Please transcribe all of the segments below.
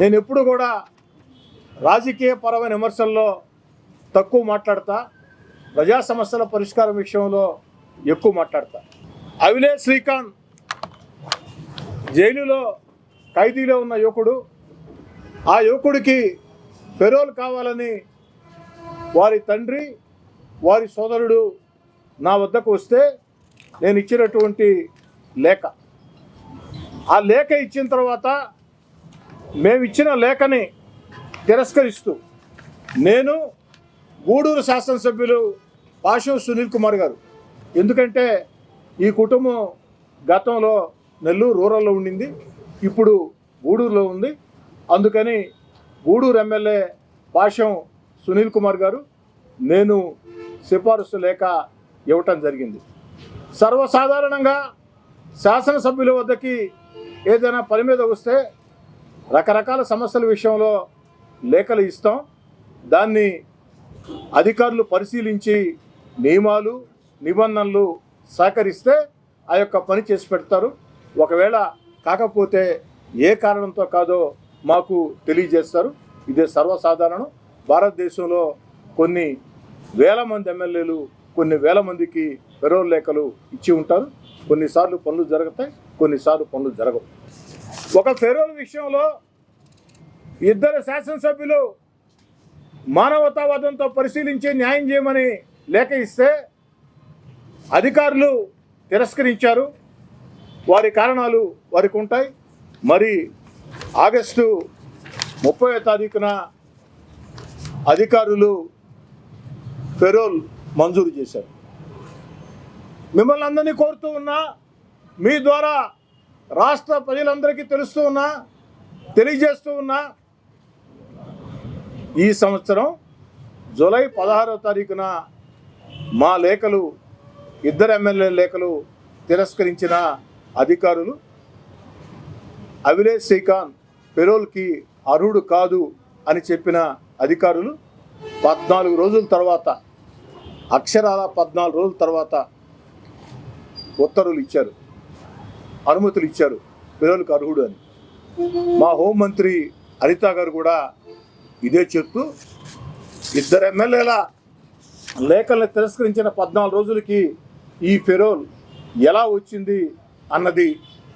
నేను ఎప్పుడు కూడా రాజకీయ పరమైన విమర్శల్లో తక్కువ మాట్లాడతా ప్రజా సమస్యల పరిష్కారం విషయంలో ఎక్కువ మాట్లాడతా. అవిలే శ్రీకాంత్ జైలులో ఖైదీలో ఉన్న యువకుడు. ఆ యువకుడికి ఫెరోల్ కావాలని వారి తండ్రి వారి సోదరుడు నా వద్దకు వస్తే నేను ఇచ్చినటువంటి లేఖ. ఆ లేఖ ఇచ్చిన తర్వాత మేము ఇచ్చిన లేఖని తిరస్కరిస్తూ నేను గూడూరు శాసనసభ్యులు పాషం సునీల్ కుమార్ గారు. ఎందుకంటే ఈ కుటుంబం గతంలో నెల్లూరు రూరల్లో ఉండింది ఇప్పుడు గూడూరులో ఉంది. అందుకని గూడూరు ఎమ్మెల్యే పాషం సునీల్ కుమార్ గారు నేను సిఫారసు లేఖ ఇవ్వటం జరిగింది. సర్వసాధారణంగా శాసనసభ్యుల వద్దకి ఏదైనా పని మీద వస్తే రకరకాల సమస్యల విషయంలో లేఖలు ఇస్తాం. దాన్ని అధికారులు పరిశీలించి నియమాలు నిబంధనలు సహకరిస్తే ఆ యొక్క పని చేసి పెడతారు. ఒకవేళ కాకపోతే ఏ కారణంతో కాదో మాకు తెలియజేస్తారు. ఇదే సర్వసాధారణం. భారతదేశంలో కొన్ని వేల మంది ఎమ్మెల్యేలు కొన్ని వేల మందికి పెరోల్ లేఖలు ఇచ్చి ఉంటారు. కొన్నిసార్లు పనులు జరుగుతాయి కొన్నిసార్లు పనులు జరగవు. ఒక ఫెరోల్ విషయంలో ఇద్దరు శాసనసభ్యులు మానవతావాదంతో పరిశీలించి న్యాయం చేయమని లేఖ ఇస్తే అధికారులు తిరస్కరించారు. వారి కారణాలు వారికి ఉంటాయి. మరి ఆగస్టు ముప్పై తారీఖున అధికారులు ఫెరోల్ మంజూరు చేశారు. మిమ్మల్ని అందరినీ కోరుతూ ఉన్నా మీ ద్వారా రాష్ట్ర ప్రజలందరికీ తెలుస్తూ ఉన్నా తెలియజేస్తూ ఉన్నా ఈ సంవత్సరం జూలై పదహారవ తారీఖున మా లేఖలు ఇద్దరు ఎమ్మెల్యే లేఖలు తిరస్కరించిన అధికారులు అవిలేష్ శ్రీకాంత్ పెరోల్కి అర్హుడు కాదు అని చెప్పిన అధికారులు పద్నాలుగు రోజుల తర్వాత అక్షరాల పద్నాలుగు రోజుల తర్వాత ఉత్తర్వులు ఇచ్చారు. అనుమతులు ఇచ్చారు. పిల్లలకు అర్హుడు అని. మా హోంమంత్రి అనిత గారు కూడా ఇదే చెప్తూ ఇద్దరు ఎమ్మెల్యేల లేఖలను తిరస్కరించిన పద్నాలుగు రోజులకి ఈ ఫెరోల్ ఎలా వచ్చింది అన్నది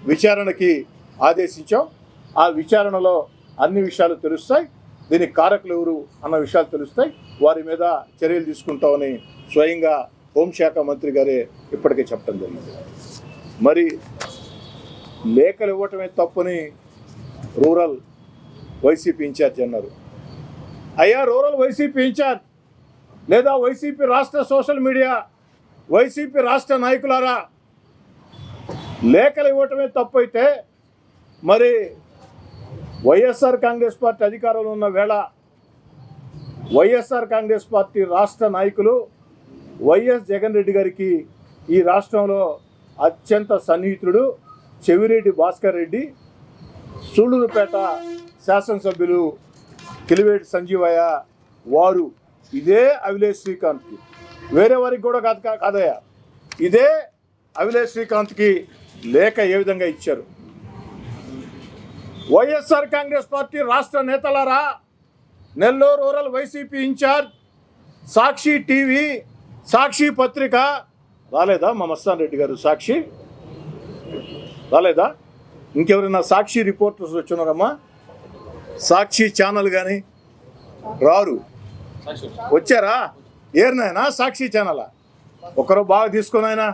విచారణకి ఆదేశించాం. ఆ విచారణలో అన్ని విషయాలు తెలుస్తాయి. దీనికి కారకులు ఎవరు అన్న విషయాలు తెలుస్తాయి. వారి మీద చర్యలు తీసుకుంటామని స్వయంగా హోంశాఖ మంత్రి గారే ఇప్పటికే చెప్పడం జరిగింది. మరి లేఖలు ఇవ్వటమే తప్పని రూరల్ వైసీపీ ఇన్ఛార్జ్ అన్నారు. అయ్యా రూరల్ వైసీపీ ఇన్ఛార్జ్ లేదా వైసీపీ రాష్ట్ర సోషల్ మీడియా వైసీపీ రాష్ట్ర నాయకులారా లేఖలు ఇవ్వటమే తప్పు అయితే మరి వైఎస్ఆర్ కాంగ్రెస్ పార్టీ అధికారంలో ఉన్న వేళ వైఎస్ఆర్ కాంగ్రెస్ పార్టీ రాష్ట్ర నాయకులు వైఎస్ జగన్ రెడ్డి గారికి ఈ రాష్ట్రంలో అత్యంత సన్నిహితుడు. చెవిరెడ్డి భాస్కర్ రెడ్డి సూళ్ళూరుపేట శాసనసభ్యులు కిలివేటి సంజీవయ్య వారు. ఇదే అవిలేష్ శ్రీకాంత్కి. వేరే వారికి కూడా కాదు కా- కాదయ్యా. ఇదే అవిలేష్ శ్రీకాంత్కి లేఖ ఏ విధంగా ఇచ్చారు? వైఎస్ఆర్ కాంగ్రెస్ పార్టీ రాష్ట్ర నేతలారా Nellore rural YCP incharge Sakshi TV Sakshi పత్రిక రాలేదా మా మస్తాన్ రెడ్డి గారు? సాక్షి? రాలేదా? ఇంకెవరైనా సాక్షి రిపోర్టర్స్ వచ్చినారమ్మా? సాక్షి ఛానల్ కానీ రారు. వచ్చారా? ఏరినాయనా సాక్షి ఛానలా? ఒకరు బాగా తీసుకున్నాయనా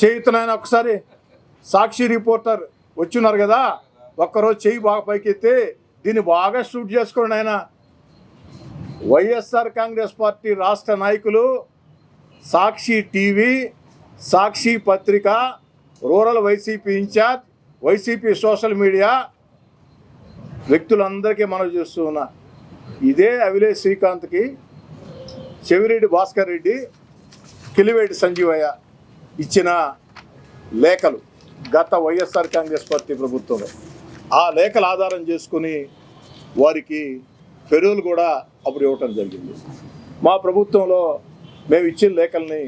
చేయుతున్నాయన ఒకసారి సాక్షి రిపోర్టర్ వచ్చిన్నారు కదా? ఒక్కరోజు చెయ్యి బాగా పైకెత్తి దీన్ని బాగా షూట్ చేసుకోండి ఆయన. వైఎస్ఆర్ కాంగ్రెస్ పార్టీ రాష్ట్ర నాయకులు సాక్షి టీవీ సాక్షి పత్రిక rural YCP incharge YCP social media వ్యక్తులందరికీ మనం చేస్తూ ఉన్నా. ఇదే అవిలేష్ శ్రీకాంత్కి చెవిరెడ్డి భాస్కర్ రెడ్డి కిలివేటి సంజీవయ్య ఇచ్చిన లేఖలు గత వైఎస్ఆర్ కాంగ్రెస్ పార్టీ ప్రభుత్వంలో. ఆ లేఖలు ఆధారం చేసుకుని వారికి ఫెరువులు కూడా అప్పుడు ఇవ్వటం జరిగింది. మా ప్రభుత్వంలో మేము ఇచ్చిన లేఖల్ని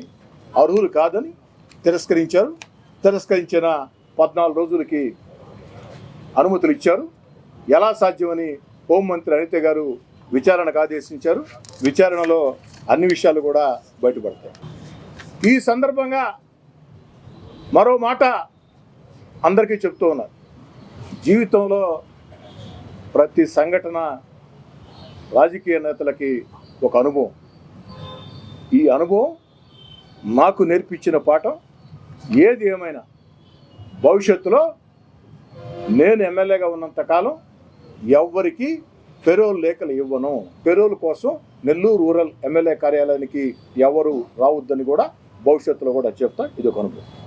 అర్హులు కాదని తిరస్కరించారు. తిరస్కరించిన పద్నాలుగు రోజులకి అనుమతులు ఇచ్చారు. ఎలా సాధ్యమని హోంమంత్రి అనిత గారు విచారణకు ఆదేశించారు. విచారణలో అన్ని విషయాలు కూడా బయటపడతాయి. ఈ సందర్భంగా మరో మాట అందరికీ చెప్తూ ఉన్నారు. జీవితంలో ప్రతి సంఘటన రాజకీయ నేతలకి ఒక అనుభవం. ఈ అనుభవం నాకు నేర్పించిన పాఠం ఏది ఏమైనా భవిష్యత్తులో నేను ఎమ్మెల్యేగా ఉన్నంత కాలం ఎవ్వరికి పెరోల్ లేఖలు ఇవ్వను. పెరోల్ కోసం నెల్లూరు రూరల్ ఎమ్మెల్యే కార్యాలయానికి ఎవరు రావద్దని కూడా భవిష్యత్తులో కూడా చెప్తా. ఇది ఒక అనుభవం.